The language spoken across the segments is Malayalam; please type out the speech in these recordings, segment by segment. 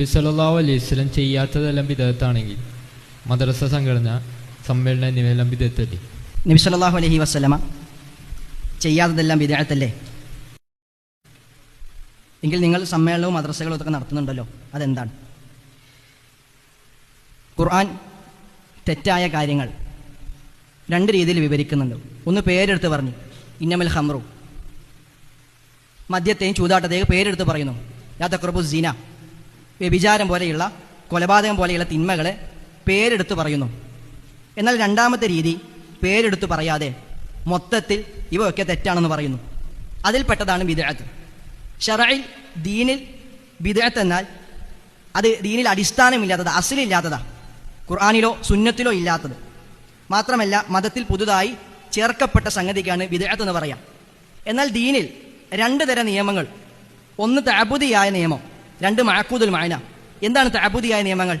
നബി സല്ലല്ലാഹു അലൈഹി വസല്ലം ചെയ്യാത്തതെല്ലാം വിധത്താണെങ്കിൽ മദ്രസ സംഘടന സമ്മേളനം എന്നിവയെല്ലാം വിധത്തല്ലേ നബി സല്ലല്ലാഹു അലൈഹി വസ്ലമ ചെയ്യാത്തതെല്ലാം വിധേയത്തല്ലേ? എങ്കിൽ നിങ്ങൾ സമ്മേളനവും മദ്രസകളും ഇതൊക്കെ നടത്തുന്നുണ്ടല്ലോ അതെന്താണ്? ഖുർആൻ തെറ്റായ കാര്യങ്ങൾ രണ്ട് രീതിയിൽ വിവരിക്കുന്നുണ്ട്. ഒന്ന് പേരെടുത്ത് പറഞ്ഞു ഇന്നമൽ ഹമ്രു മദ്യത്തെയും ചൂതാട്ടത്തെയും പേരെടുത്ത് പറയുന്നു യാതക്രബു സീന. വ്യഭിചാരം പോലെയുള്ള കൊലപാതകം പോലെയുള്ള തിന്മകളെ പേരെടുത്ത് പറയുന്നു. എന്നാൽ രണ്ടാമത്തെ രീതി പേരെടുത്ത് പറയാതെ മൊത്തത്തിൽ ഇവയൊക്കെ തെറ്റാണെന്ന് പറയുന്നു. അതിൽപ്പെട്ടതാണ് വിദഗത്ത് ഷറയിൽ ദീനിൽ വിദഗത്ത് എന്നാൽ അത് ദീനിൽ അടിസ്ഥാനമില്ലാത്തത് അസിലില്ലാത്തതാ. ഖുർആാനിലോ സുന്നത്തിലോ ഇല്ലാത്തത്. മാത്രമല്ല മതത്തിൽ പുതുതായി ചേർക്കപ്പെട്ട സംഗതിക്കാണ് വിദഗത്ത് എന്ന് പറയാം. എന്നാൽ ദീനിൽ രണ്ട് തരം നിയമങ്ങൾ. ഒന്ന് തഅബുദിയായ നിയമം രണ്ട് മഅക്കൂദുൽ മായന എന്താണ് താബൂതിയായ നിയമങ്ങൾ?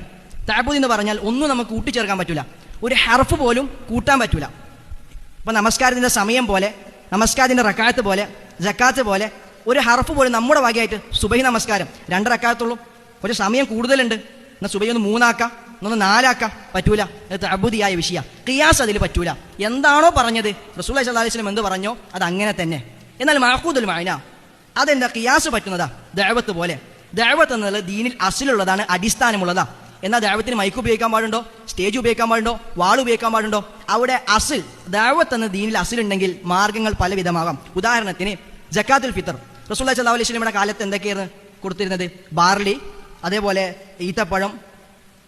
താബൂതി എന്ന് പറഞ്ഞാൽ ഒന്നും നമുക്ക് കൂട്ടിച്ചേർക്കാൻ പറ്റില്ല ഒരു ഹർഫ് പോലും കൂട്ടാൻ പറ്റില്ല ഇപ്പം നമസ്കാരത്തിന്റെ സമയം പോലെ നമസ്കാരത്തിന്റെ റക്കാത്ത് പോലെ ജക്കാത്ത് പോലെ ഒരു ഹർഫ് പോലും നമ്മുടെ വകയായിട്ട് സുബഹി നമസ്കാരം രണ്ട് റക്കാത്തുള്ളൂ കുറച്ച് സമയം കൂടുതലുണ്ട്. എന്നാൽ സുബൈ ഒന്ന് മൂന്നാക്കാം ഒന്ന് നാലാക്കാം. പറ്റൂല. അബുദിയായ വിഷയ. കിയാസ് അതിൽ പറ്റൂല. എന്താണോ പറഞ്ഞത്? റസൂൽ സല്ലാ അലൈഹി സ്വലം എന്ത് പറഞ്ഞോ? അത് അങ്ങനെ തന്നെ. എന്നാൽ മഹക്കൂദുൽ മായന അതെന്താ? കിയാസ് പറ്റുന്നതാ? ദഅവത്ത് പോലെ. ദഅവത്ത് എന്നത് ദീനിൽ അസിലുള്ളതാണ് അടിസ്ഥാനമുള്ളതാ. എന്നാൽ ദൈവത്തിന് മൈക്ക് ഉപയോഗിക്കാൻ പാടുണ്ടോ? സ്റ്റേജ് ഉപയോഗിക്കാൻ പാടുണ്ടോ? വാൾ ഉപയോഗിക്കാൻ പാടുണ്ടോ? അവിടെ അസിൽ ദൈവത്ത് എന്ന ദീനിൽ അസിലുണ്ടെങ്കിൽ മാർഗങ്ങൾ പലവിധമാകാം. ഉദാഹരണത്തിന് ജക്കാത്തുൽ ഫിത്തർ. റസൂല്ലാ സല്ലാ അലൈഹി സ്വലമിയുടെ കാലത്ത് എന്തൊക്കെയായിരുന്നു കൊടുത്തിരുന്നത്? ബാർലി അതേപോലെ ഈത്തപ്പഴം.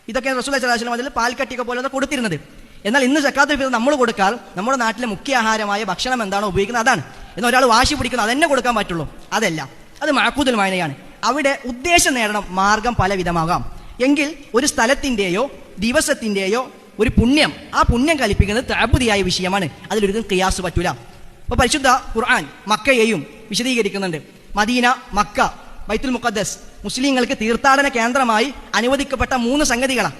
ഇതൊക്കെ റസൂല്ലാ സല്ലാ വസ്ലം അതിൽ പാൽക്കട്ടിയൊക്കെ പോലെ കൊടുത്തിരുന്നത്. എന്നാൽ ഇന്ന് ജക്കാത്തുൽ ഫിത്തർ നമ്മൾ കൊടുക്കാറ് നമ്മുടെ നാട്ടിലെ മുഖ്യ ആഹാരമായ ഭക്ഷണം എന്താണോ ഉപയോഗിക്കുന്നത്? അതാണ്. എന്നാൽ ഒരാൾ വാശി പിടിക്കുന്നത് അതെന്നെ കൊടുക്കാൻ പറ്റുള്ളൂ. അതല്ല. അത് മാക്കൂതൽ മായനയാണ് അവിടെ ഉദ്ദേശം നേടണം മാർഗം പലവിധമാകാം. എങ്കിൽ ഒരു സ്ഥലത്തിന്റെയോ ദിവസത്തിന്റെയോ ഒരു പുണ്യം ആ പുണ്യം കൽപ്പിക്കുന്നത് തഴപ്പുതിയായ വിഷയമാണ്. അതിലൊരിക്കലും ക്രിയാസ് പറ്റൂല. അപ്പോൾ പരിശുദ്ധ ഖുർആൻ മക്കയെയും വിശദീകരിക്കുന്നുണ്ട്. മദീന മക്ക ബൈത്തുൽ മുഖദ്ദസ് മുസ്ലിങ്ങൾക്ക് തീർത്ഥാടന കേന്ദ്രമായി അനുവദിക്കപ്പെട്ട മൂന്ന് സംഗതികളാണ്.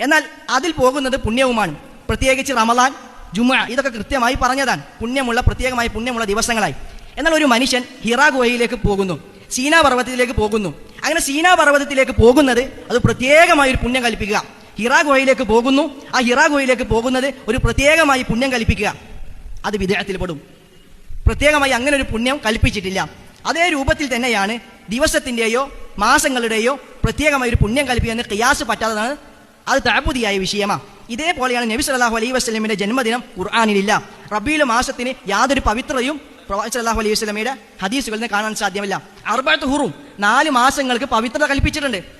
എന്നാൽ അതിൽ പോകുന്നത് പുണ്യവുമാണ്. പ്രത്യേകിച്ച് റമലാൻ ജുമ ഇതൊക്കെ കൃത്യമായി പറഞ്ഞതാണ്. പുണ്യമുള്ള പ്രത്യേകമായി പുണ്യമുള്ള ദിവസങ്ങളായി. എന്നാൽ ഒരു മനുഷ്യൻ ഹിറാഗുഹയിലേക്ക് പോകുന്നു. സീന പർവതത്തിലേക്ക് പോകുന്നു. അങ്ങനെ സീനാ പർവതത്തിലേക്ക് പോകുന്നത് അത് പ്രത്യേകമായി ഒരു പുണ്യം കൽപ്പിക്കുക. ഹിറ ഗുഹയിലേക്ക് പോകുന്നു. ആ ഹിറ ഗുഹയിലേക്ക് പോകുന്നത് ഒരു പ്രത്യേകമായി പുണ്യം കൽപ്പിക്കുക. അത് വിദേഹത്തിൽ പെടും. പ്രത്യേകമായി അങ്ങനെ ഒരു പുണ്യം കൽപ്പിച്ചിട്ടില്ല. അതേ രൂപത്തിൽ തന്നെയാണ് ദിവസത്തിന്റെയോ മാസങ്ങളുടെയോ പ്രത്യേകമായി ഒരു പുണ്യം കൽപ്പിക്കുന്ന ക്രിയാസ് പറ്റാത്തതാണ്. അത് തഴപ്പുതിയായ വിഷയമാണ് ഇതേപോലെയാണ് നബി സല്ലല്ലാഹു അലൈഹി വസ്ലമിന്റെ ജന്മദിനം ഖുർആാനിലില്ല. റബീൽ മാസത്തിന് യാതൊരു പവിത്രതയും പ്രവാചകൻ സല്ലല്ലാഹു അലൈഹി വസ്ലമയുടെ ഹദീസുകളിൽ നിന്ന് കാണാൻ സാധ്യമല്ല. അർബത്ത് ഹുറും നാല് മാസങ്ങൾക്ക് പവിത്രത കൽപ്പിച്ചിട്ടുണ്ട്.